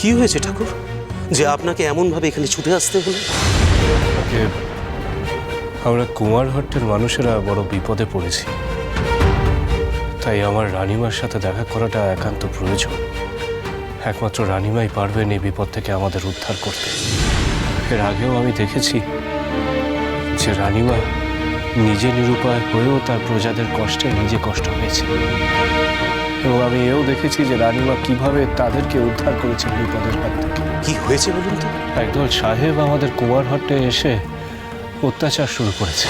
কি হয়েছে, ঠাকুর? যে আপনাকে এমনভাবে এখানে ছুটে আসতে হলো? আমরা কুমারহট্টের মানুষেরা বড় বিপদে পড়েছি। তাই আমার রানিমার সাথে দেখা করাটা একান্ত প্রয়োজন। একমাত্র রানিমাই পারবেন এই বিপদ থেকে আমাদের উদ্ধার করতে। এর আগেও আমি দেখেছি যে রানিমা নিজে নিরুপায় হয়েও তার প্রজাদের কষ্টে নিজে কষ্ট হয়েছে এবং আমি এও দেখেছি যে রানিমা কীভাবে তাদেরকে উদ্ধার করেছেন বিপদের হাত থেকে। কি হয়েছে বলুন তো? একদল সাহেব আমাদের কুমারহাটে এসে অত্যাচার শুরু করেছে।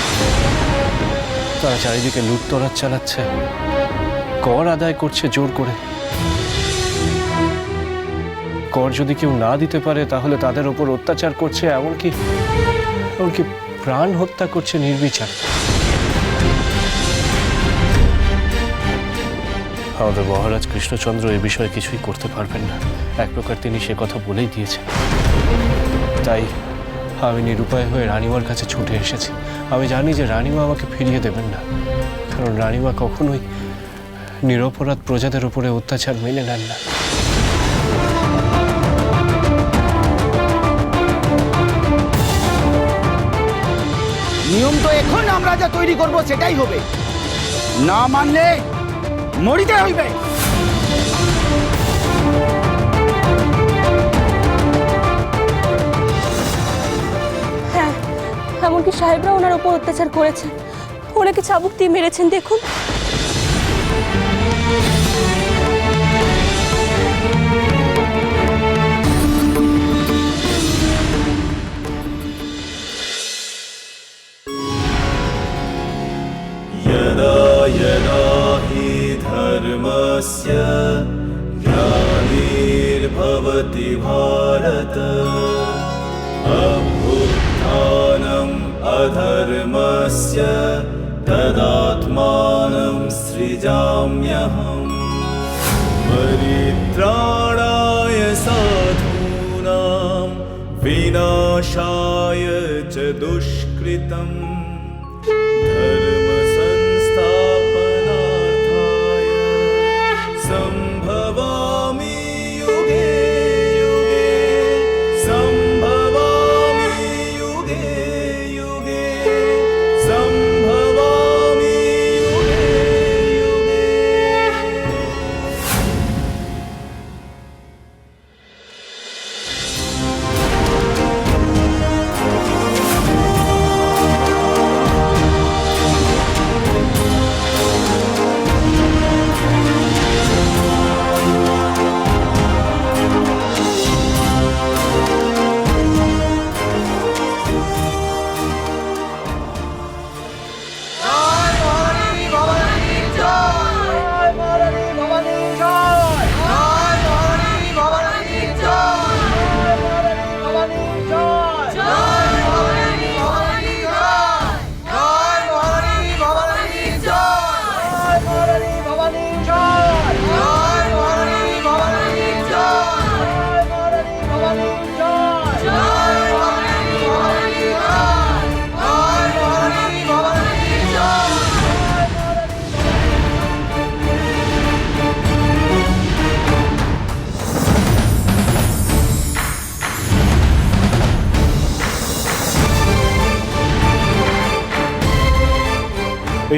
তারা চারিদিকে লুটতরাজ চালাচ্ছে। কর আদায় করছে জোর করে। কর যদি কেউ না দিতে পারে তাহলে তাদের ওপর অত্যাচার করছে এমনকি এমনকি প্রাণ হত্যা করছে নির্বিচার। আমাদের মহারাজ কৃষ্ণচন্দ্র এ বিষয়ে কিছুই করতে পারবেন না। এক প্রকার তিনি সে কথা বলেই দিয়েছেন। তাই আমি নিরুপায় হয়ে রানিমার কাছে ছুটে এসেছি। আমি জানি যে রানিমা আমাকে ফিরিয়ে দেবেন না। কারণ রানিমা কখনোই নিরপরাধ প্রজাদের উপরে অত্যাচার মেনে নেন না। নিয়ম তো এখন আমরা যা তৈরি করব সেটাই হবে। না মানলে মরিতে হইবে। হ্যাঁ এমনকি সাহেবরা ওনার উপর অত্যাচার করেছেন। ওনাকে চাবুক দিয়ে মেরেছেন দেখুন। धर्मस्य ग्लानिर्भवति भारत। अभ्युत्थानम् अधर्मस्य तदात्मानं सृजाम्यहम्। परित्राणाय साधूनां विनाशाय च दुष्कृतम्।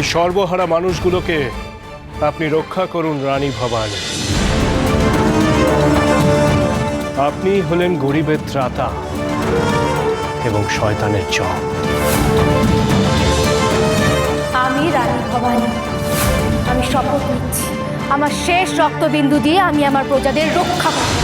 এই সর্বহারা মানুষগুলোকে আপনি রক্ষা করুন রানী ভবানী। আপনি হলেন গরিবের ত্রাতা এবং শয়তানের চপ আমি রানী ভবানী। আমি শপথ নিচ্ছি। আমার শেষ রক্তবিন্দু দিয়ে আমি আমার প্রজাদের রক্ষা করব।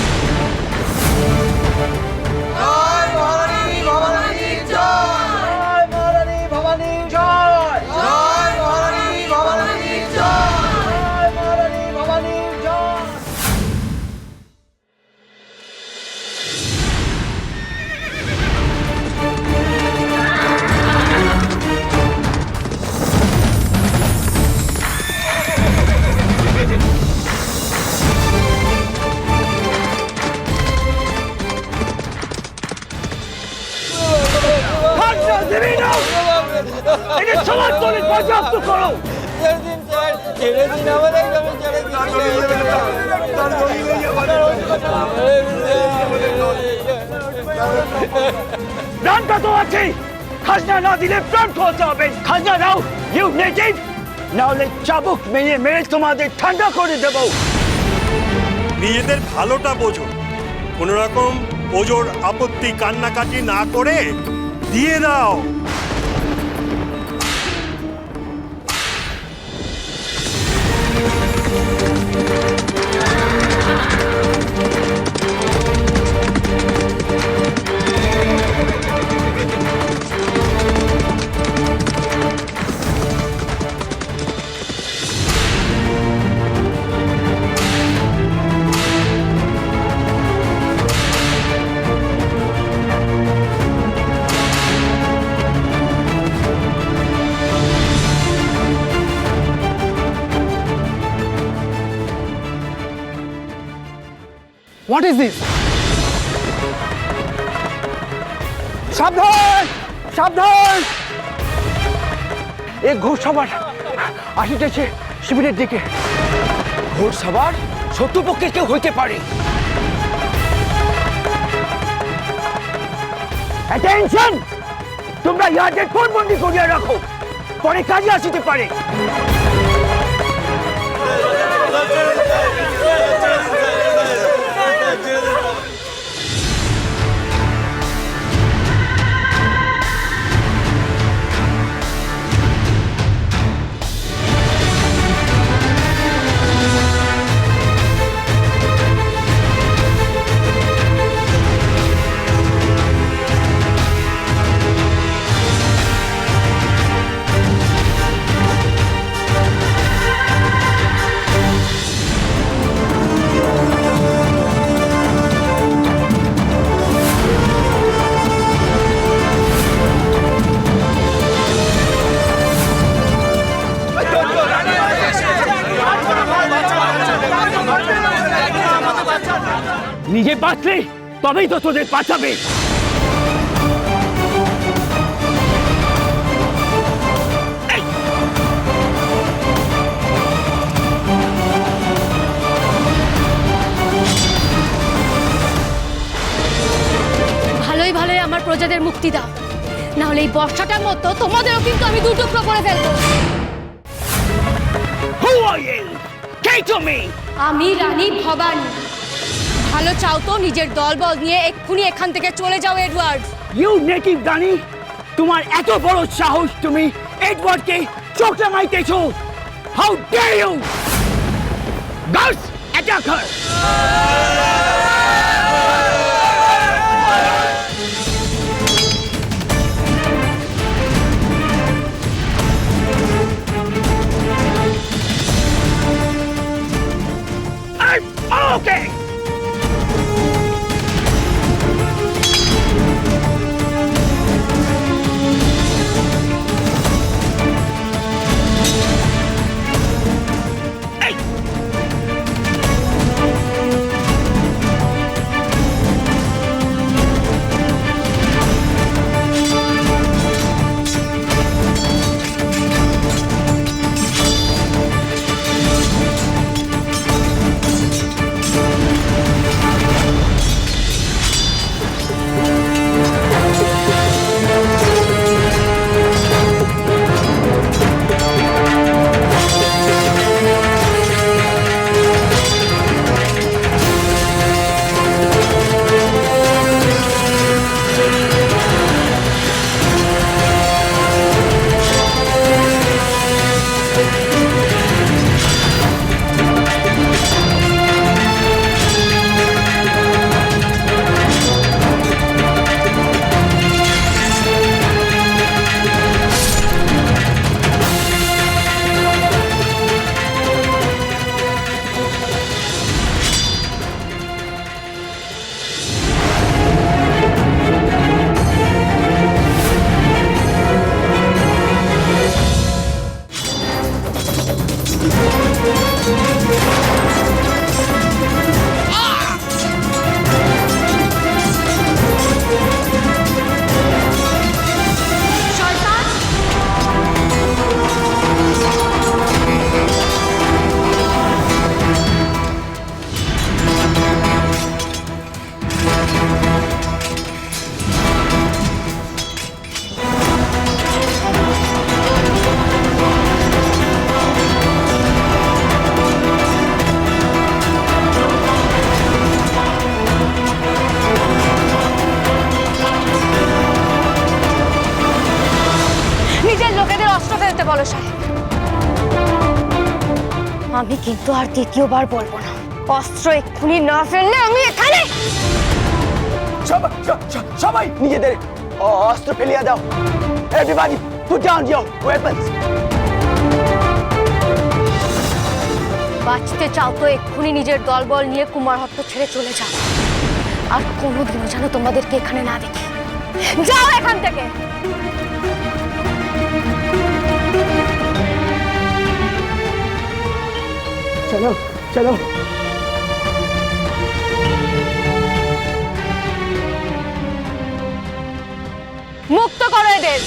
ছেড়ে দিন আমাদের ছেড়ে দিন প্রাণটা তো আছে খাজনা না দিলে প্রাণ খোয়াতে হবে। খাজনা দাও ইউ নেটিভ নাহলে চাবুক মেরে মেরে তোমাদের ঠান্ডা করে দেবো। নিজেদের ভালোটা বোঝো। কোনো রকম ওজোর আপত্তি কান্নাকাটি না করে দিয়ে দাও। হোয়াট ইজ দিস সাবধান! সাবধান! এই ঘোড়সভার আসিতেছে শিবিরের দিকে। ঘোড়সভার শত্রুপক্ষে কেউ হইতে পারে। অ্যাটেনশন তোমরা ইয়ার্ডের কোন বন্দি করিয়া রাখো? পরে কাজে আসিতে পারে। নিজে বাঁচলে তবেই তো তোদের বাঁচাবে। ভালোই ভালোই আমার প্রজাদের মুক্তি দাও। নাহলে এই বর্ষাটার মতো তোমাদেরও কিন্তু আমি দুটুকরো করে ফেলব। Who are you? কে তুমি? আমি রানী ভবানী। ভালো চাও তো? নিজের দলবল নিয়ে এক্ষুনি এখান থেকে চলে যাও, এডওয়ার্ড। ইউ নেটিভ রানী তোমার এত বড় সাহস তুমি এডওয়ার্ডকে চোখ রাঙাইতেছো how dare you girls attack her Okay. আমি কিন্তু আর দ্বিতীয়বার বলব না। অস্ত্র এক্ষুনি না ফেললে আমি এখানে সবাই নিজেদের অস্ত্র ফেলিয়ে দাও। এভরিবডি ডাউন ইওর ওয়েপন্স বাঁচতে চাও তো এক্ষুনি নিজের দলবল নিয়ে কুমার কুমারহট্ট ছেড়ে চলে যাও। আর কোনো কোনোদিনও যেন তোমাদেরকে এখানে না দেখি। যাও এখান থেকে! চলো চলো। মুক্ত করো এদের।